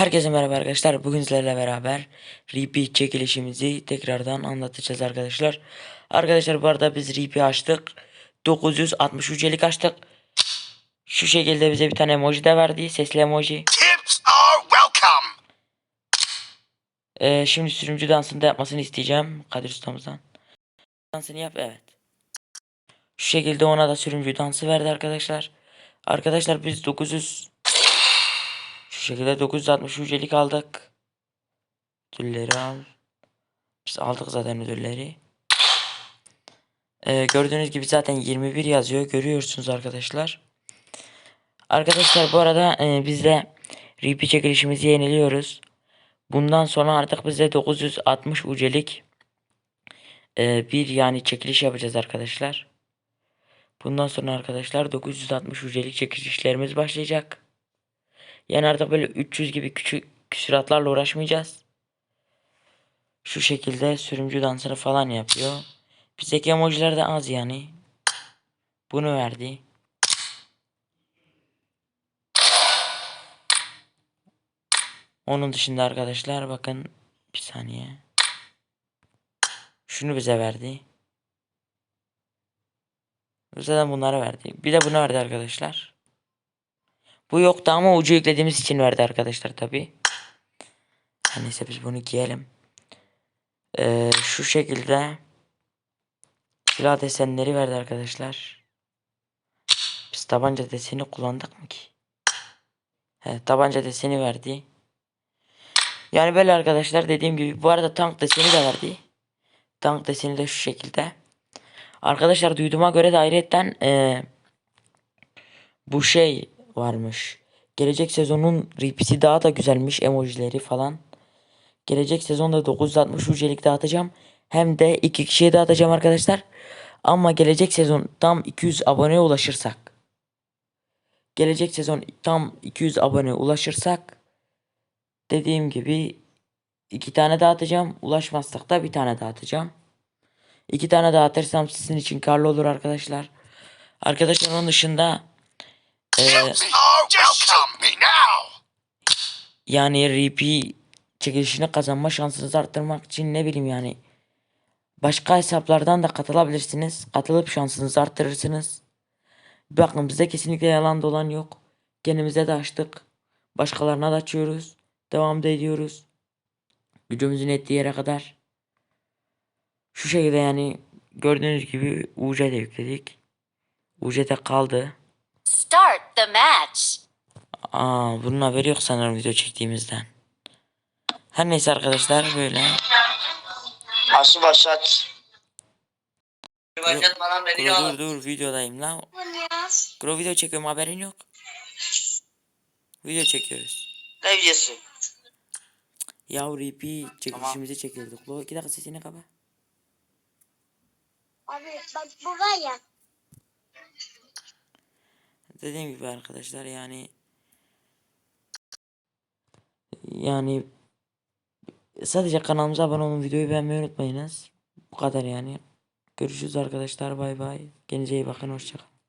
Herkese merhaba arkadaşlar. Bugün sizlerle beraber Repeat çekilişimizi tekrardan anlatacağız arkadaşlar. Arkadaşlar bu arada biz Repeat açtık. 960 ücelik açtık. Şu şekilde bize bir tane emoji de verdi. Sesli emoji. Tips are welcome. Ee, şimdi sürümcü dansını da yapmasını isteyeceğim. Kadir ustamızdan. Dansını yap evet. Şu şekilde ona da sürümcü dansı verdi arkadaşlar. Arkadaşlar biz 900 şu şekilde 960 ücelik aldık. Ödülleri al. Biz aldık zaten ödülleri. Ee, gördüğünüz gibi zaten 21 yazıyor. Görüyorsunuz arkadaşlar. Arkadaşlar bu arada e, biz de RP çekilişimizi yeniliyoruz. Bundan sonra artık bize 960 ucelik e, bir yani çekiliş yapacağız arkadaşlar. Bundan sonra arkadaşlar 960 ucelik çekilişlerimiz başlayacak. Yani artık böyle 300 gibi küçük küsuratlarla uğraşmayacağız. Şu şekilde sürümcü dansını falan yapıyor. Bizdeki emojiler de az yani. Bunu verdi. Onun dışında arkadaşlar bakın bir saniye. Şunu bize verdi. Zaten bunları verdi. Bir de bunu verdi arkadaşlar. Bu yoktu ama ucu yüklediğimiz için verdi arkadaşlar tabi. Neyse biz bunu giyelim. Ee, şu şekilde silah desenleri verdi arkadaşlar. Biz tabanca deseni kullandık mı ki? He, tabanca deseni verdi. Yani böyle arkadaşlar dediğim gibi bu arada tank deseni de verdi. Tank deseni de şu şekilde. Arkadaşlar duyduğuma göre de ayrıyetten eee, bu şey varmış. Gelecek sezonun ripsi daha da güzelmiş emojileri falan. Gelecek sezonda 960 ücelik dağıtacağım. Hem de iki kişiye dağıtacağım arkadaşlar. Ama gelecek sezon tam 200 aboneye ulaşırsak. Gelecek sezon tam 200 abone ulaşırsak dediğim gibi iki tane dağıtacağım. Ulaşmazsak da bir tane dağıtacağım. İki tane dağıtırsam sizin için karlı olur arkadaşlar. Arkadaşlar onun dışında now. yani RP çekilişini kazanma şansınızı arttırmak için ne bileyim yani başka hesaplardan da katılabilirsiniz. Katılıp şansınızı arttırırsınız. Bakın bize kesinlikle yalan dolan yok. Kendimize de açtık. Başkalarına da açıyoruz. Devam da ediyoruz. Gücümüzün ettiği yere kadar. Şu şekilde yani gördüğünüz gibi UC de yükledik. UC de kaldı. Start the match. Aa bunun haberi yok sanırım video çektiğimizden. Her neyse arkadaşlar böyle. Aslı başlat. Başlatmadan beni dur dur videodayım lan. Bro video çekiyorum haberin yok. Video çekiyoruz. Ne videosu? Ya RP çekişimizi çekiyorduk. Lo iki dakika sesini kapa. Abi bak bu var ya. Dediğim gibi arkadaşlar yani yani sadece kanalımıza abone olun videoyu beğenmeyi unutmayınız. Bu kadar yani. Görüşürüz arkadaşlar bay bay. Kendinize iyi bakın hoşçakalın.